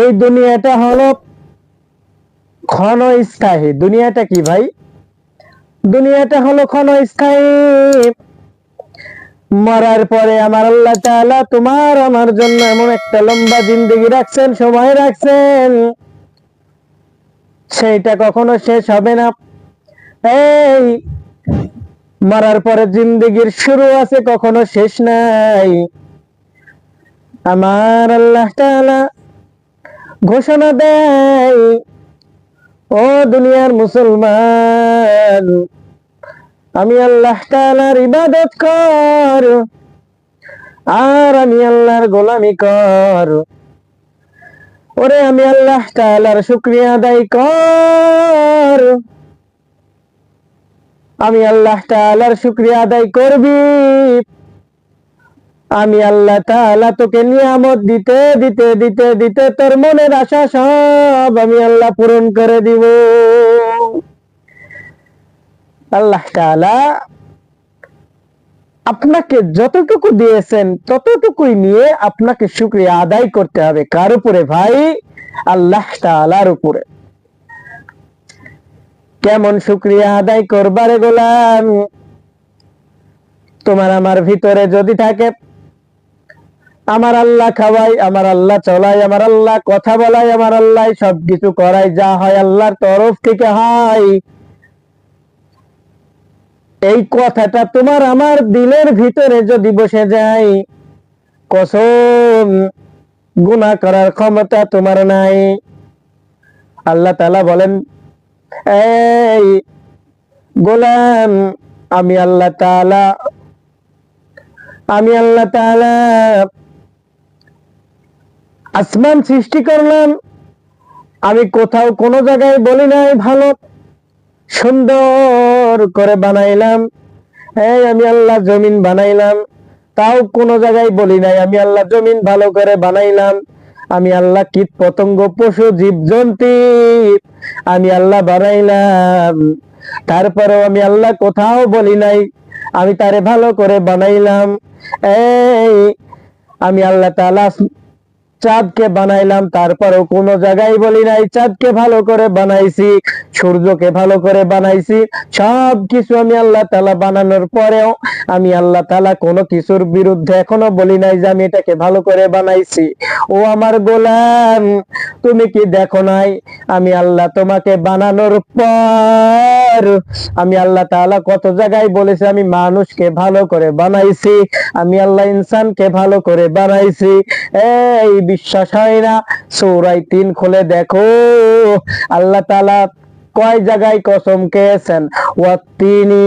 এই দুনিয়াটা হলো ক্ষণস্থায়ী। দুনিয়াটা কি ভাই? দুনিয়াটা হলো ক্ষণস্থায়ী। মরার পরে আমার আল্লাহ তাআলা তোমার, আমার জন্য এমন একটা লম্বা জিন্দগি রাখছেন, সময় রাখছেন। সেইটা কখনো শেষ হবে না। এই মরার পরে জিন্দগির শুরু আছে কখনো শেষ নাই। আমার আল্লাহ তাআলা ঘোষণা দেয়, ও দুনিয়ার মুসলমান, আমি আল্লাহ তাআলার ইবাদত কর, আর আমি আল্লাহর গোলামি কর। ওরে আমি আল্লাহ তাআলার শুক্রিয়া আদায় কর। আমি আল্লাহ তাআলার শুক্রিয়া আদায় করবি আমি আল্লাহ তাআলা তোকে নিয়ামত দিতে দিতে দিতে দিতে তোর মনের আশা সব আমি আল্লাহ পূরণ করে দিব। আল্লাহ তাআলা আপনাকে যতটুকু দিয়েছেন, ততটুকুই নিয়ে আপনাকে শুকরিয়া আদায় করতে হবে। কার উপরে ভাই? আল্লাহ তাআলার উপরে। কেমন শুকরিয়া আদায় করবারে গোলাম? তোমার আমার ভিতরে যদি থাকে আমার আল্লাহ খাওয়াই, আমার আল্লাহ চলাই, আমার আল্লাহ কথা বলাই, আমার আল্লাহ সবকিছু করাই, যা হয় আল্লাহর তরফ থেকে হয়। এই কথাটা তোমার আমার দিলের ভিতরে যদি বসে যায়, কসম গুনাহ করার ক্ষমতা তোমার নাই। আল্লাহ তালা বলেন, এই গোলাম, আমি আল্লাহ তাআলা, আমি আল্লাহ তাআলা আসমান সৃষ্টি করলাম। আমি কোথাও কোনো জায়গায় বলি নাই ভালো। সুন্দর করে বানাইলাম। হ্যাঁ আমি আল্লাহ জমিন বানাইলাম। তাও কোনো জায়গায় বলি নাই, আমি আল্লাহ জমিন ভালো করে বানাইলাম। আমি আল্লাহ কীট পতঙ্গ পশু জীব আমি আল্লাহ বানাইলাম। তারপরেও আমি আল্লাহ কোথাও বলি নাই, আমি তারে ভালো করে বানাইলাম। এই আমি আল্লাহ তাআলা চাঁদকে বানাইলাম, তারপরেও কোন জায়গায় বলি নাই, চাঁদকে ভালো করে বানাইছি, সূর্যকে ভালো করে বানাইছি সব কিছু আমি আল্লাহ তাআলা বানানোর পরেও আমি আল্লাহ তাআলা কোনো কিছুর বিরুদ্ধে এখনও বলি নাই যে আমি এটাকে ভালো করে বানাইছি। ও আমার গোলাম, তুমি কি দেখো নাই? আমি আল্লাহ তোমাকে বানানোর পর আমি আল্লাহ তাআলা কত জায়গায় বলেছি, আমি মানুষকে ভালো করে বানাইছি, আমি আল্লাহ ইনসানকে ভালো করে বানাইছি। এই বিশ্বাস হয় না সৌরাই তিন খুলে দেখো, আল্লাহ তাআলা কয় জায়গায় কসম খেয়েছেন? ওয়াত্তিনি